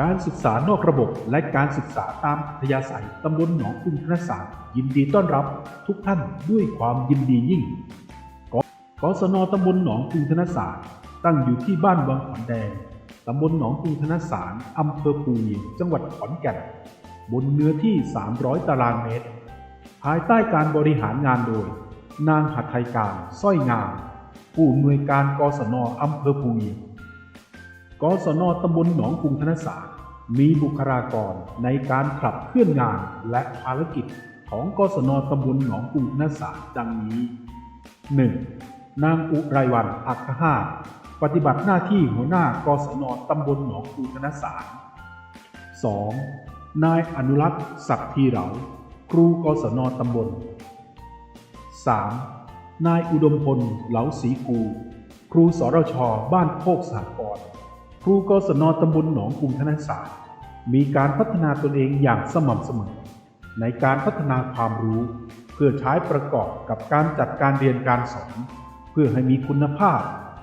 การศึกษานอกระบบและการศึกษาตามอัธยาศัยตำบลหนองกรุงธนศาสตร์ยินดีต้อนรับทุกท่านด้วยความยินดียิ่งกกศนตำบลหนองกรุงธนศาสตร์ตั้งอยู่ที่บ้านวังขอนแดงตำบลหนองกรุงธนสารอำเภอปูเนียงจังหวัดขอนแก่น บนเนื้อที่ 300 ตารางเมตร ภายใต้การบริหารงานโดย นางหัตไทยการ สร้อยงาม ผู้อำนวยการกศนอำเภอปูเนียง กศนตำบลหนองกรุงธนสารมีบุคลากรในการขับเคลื่อนงานและภารกิจของกศนตำบลหนองกรุงธนสารดังนี้ 1. นางอุไรวันอัคหาปฏิบัติหน้าที่หัวหน้ากศนตำบลหนองกรุงธนสาร 2. นายอนุรักษ์ศักดิ์ทีเหลาครูกศนตำบล 3. นายอุดมพลเหลาศรีกู ครูสรชบ้านโคกสหกร ครูกศนตำบลหนองกรุงธนสารมีการพัฒนาตนเองอย่างสม่ำเสมอ ในการพัฒนาความรู้ เพื่อใช้ประกอบกับการจัดการเรียนการสอน เพื่อให้มีคุณภาพ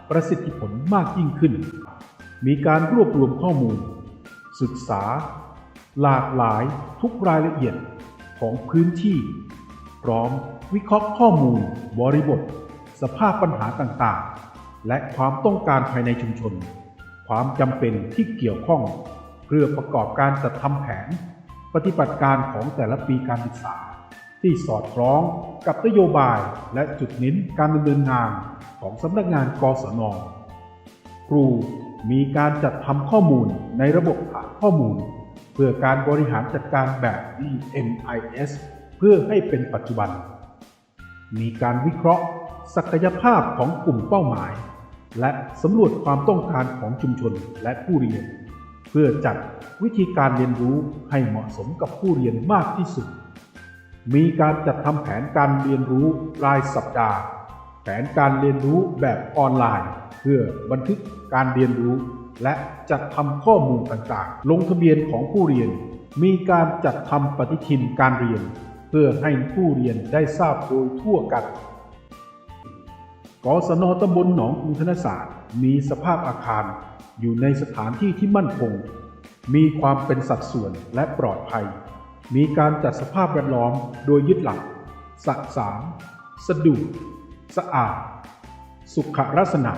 ประสิทธิผลมากยิ่งขึ้น มีการรวบรวมข้อมูล ศึกษา หลากหลายทุกรายละเอียดของพื้นที่ พร้อมวิเคราะห์ข้อมูล บริบท สภาพปัญหาต่างๆ และความต้องการภายในชุมชน ความจำเป็นที่เกี่ยวข้อง เพื่อประกอบการจัดทำแผน ปฏิบัติการของแต่ละปีการศึกษา ที่สอดคล้องกับนโยบายและจุดเน้นการดำเนินงานของสำนักงานกศน ครูมีการจัดทำข้อมูลในระบบฐานข้อมูล เพื่อการบริหารจัดการแบบ DMIS เพื่อให้เป็นปัจจุบัน มีการวิเคราะห์ ศักยภาพของกลุ่มเป้าหมาย และสำรวจความต้องการของชุมชนและผู้เรียน เพื่อจัดวิธีการเรียนรู้ให้เหมาะสมกับผู้เรียนมากที่สุด มีการจัดทำแผนการเรียนรู้รายสัปดาห์ แผนการเรียนรู้แบบออนไลน์ เพื่อบันทึกการเรียนรู้ และจัดทำข้อมูลต่างๆ ลงทะเบียนของผู้เรียน มีการจัดทำปฏิทินการเรียน เพื่อให้ผู้เรียนได้ทราบโดยทั่วกัน กศนตำบลหนองกรุงธนศาสตร์ มีสภาพอาคารอยู่ในสถานที่ที่มั่นคง มีความเป็นสัดส่วนและปลอดภัย มีการจัดสภาพแวดล้อมโดยยึดหลัก สะสางสะดุดสะอาด สุขลักษณะ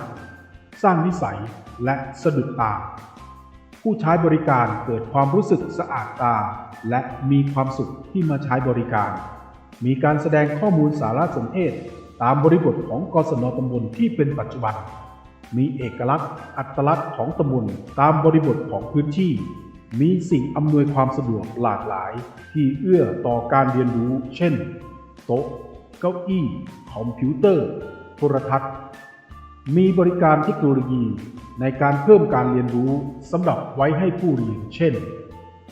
สร้างนิสัยและสะดุดตา ผู้ใช้บริการเกิดความรู้สึกสะอาดตา และมีความสุขที่มาใช้บริการ มีการแสดงข้อมูลสารสนเทศ ตามบริบทของกศนตำบลที่เป็นปัจจุบัน มีเอกลักษณ์ อัตลักษณ์ของตำบลตามบริบทของพื้นที่ มีสิ่งอำนวยความสะดวกหลากหลาย ที่เอื้อต่อการเรียนรู้ เช่น โต๊ะ เก้าอี้ คอมพิวเตอร์ โทรทัศน์ มีบริการเทคโนโลยีในการเพิ่มการเรียนรู้สำหรับไว้ให้ผู้เรียน เช่น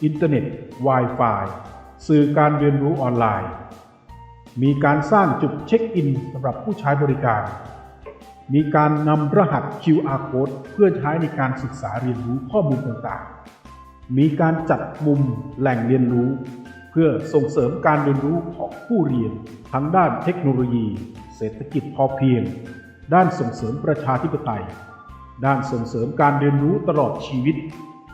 อินเทอร์เน็ต Wi-Fi สื่อการเรียนรู้ออนไลน์ มีการสร้างจุดเช็คอินสำหรับผู้ใช้บริการ มีการนำรหัส QR code เพื่อใช้ในการศึกษาเรียนรู้ข้อมูลต่างๆ มีการจัดมุมแหล่งเรียนรู้ เพื่อส่งเสริมการเรียนรู้ของผู้เรียน ทั้งด้านเทคโนโลยี เศรษฐกิจพอเพียง ด้านส่งเสริมประชาธิปไตย ด้านส่งเสริมการเรียนรู้ตลอดชีวิต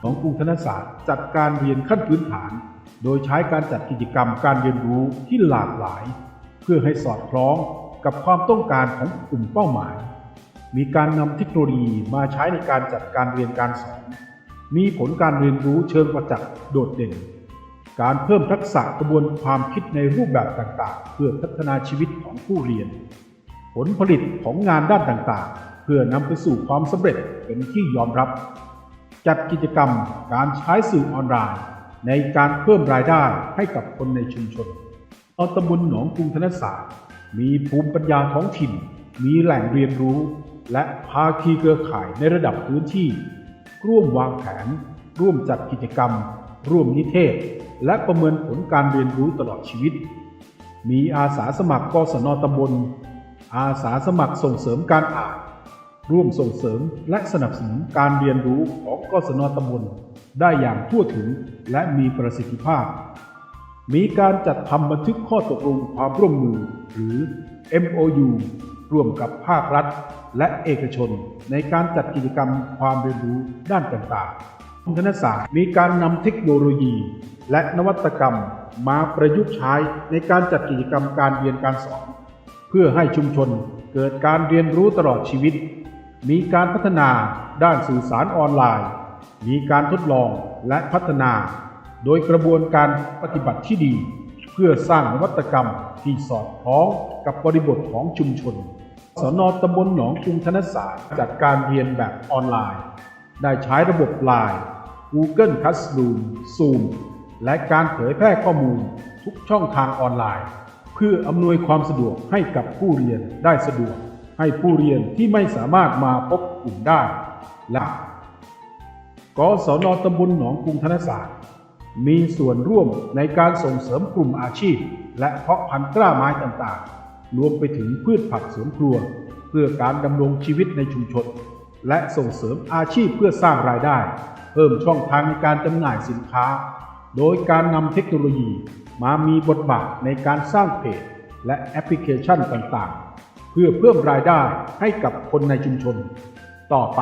ของกรุงธนศาสตร์จัดการเรียนขั้นพื้นฐาน โดยใช้การจัดกิจกรรมการเรียนรู้ที่หลากหลาย เพื่อให้สอดคล้องกับความต้องการของกลุ่มเป้าหมาย มีการนำเทคโนโลยีมาใช้ในการจัดการเรียนการสอน มีผลการเรียนรู้เชิงประจักษ์โดดเด่น การเพิ่มทักษะกระบวนความคิดในรูปแบบต่างๆ เพื่อพัฒนาชีวิตของผู้เรียน ผลผลิตของงานด้านต่างๆ เพื่อนำไปสู่ความสำเร็จเป็นที่ยอมรับ จัดกิจกรรมการใช้สื่อออนไลน์ ในการเพิ่มรายได้ให้กับคนในชุมชนอตำบลหนองกรุงธนศาสตร์ มีภูมิปัญญาท้องถิ่น มีแหล่งเรียนรู้ และภาคีเครือข่ายในระดับพื้นที่ ร่วมวางแผน ร่วมจัดกิจกรรม ร่วมนิเทศ และประเมินผลการเรียนรู้ตลอดชีวิต มีอาสาสมัครกศนตำบล อาสาสมัครส่งเสริมการอ่าน ร่วมส่งเสริมและสนับสนุนการเรียนรู้ของกศนตำบลได้อย่างทั่วถึงและมีประสิทธิภาพ มีการจัดทำบันทึกข้อตกลงความร่วมมือ หรือ MOU ร่วมกับภาครัฐ และเอกชน ในการจัดกิจกรรมความเรียนรู้ด้านต่างธนศาสตร์มีการนำเทคโนโลยี และนวัตกรรมมาประยุกต์ใช้ในการจัดกิจกรรมการเรียนการสอน เพื่อให้ชุมชนเกิดการเรียนรู้ตลอดชีวิต มีการพัฒนาด้านสื่อสารออนไลน์ มีการทดลองและพัฒนา โดยกระบวนการปฏิบัติที่ดี เพื่อสร้างนวัตกรรมที่สอดคล้องกับบริบทของชุมชน สนตำบลหนองกรุงธนสารจัดการเรียนแบบออนไลน์ ได้ใช้ระบบ Line Google Classroom Zoom และการเผยแพร่ข้อมูลทุกช่องทางออนไลน์ เพื่ออำนวยความสะดวกให้กับผู้เรียนได้สะดวก ให้ผู้เรียนที่ไม่สามารถมาพบกลุ่มได้และกศนตำบลหนองกรุงธนศาสตร์ มีส่วนร่วมในการส่งเสริมกลุ่มอาชีพ และเพาะพันธุ์กล้าไม้ต่างๆ รวมไปถึงพืชผักสวนครัว เพื่อการดำรงชีวิตในชุมชน และส่งเสริมอาชีพเพื่อสร้างรายได้ เพิ่มช่องทางในการจำหน่ายสินค้า โดยการนำเทคโนโลยีมามีบทบาทในการสร้างเพจและแอปพลิเคชันต่างๆ พื่อเพิ่มรายได้ให้กับคนในชุมชน ต่อไป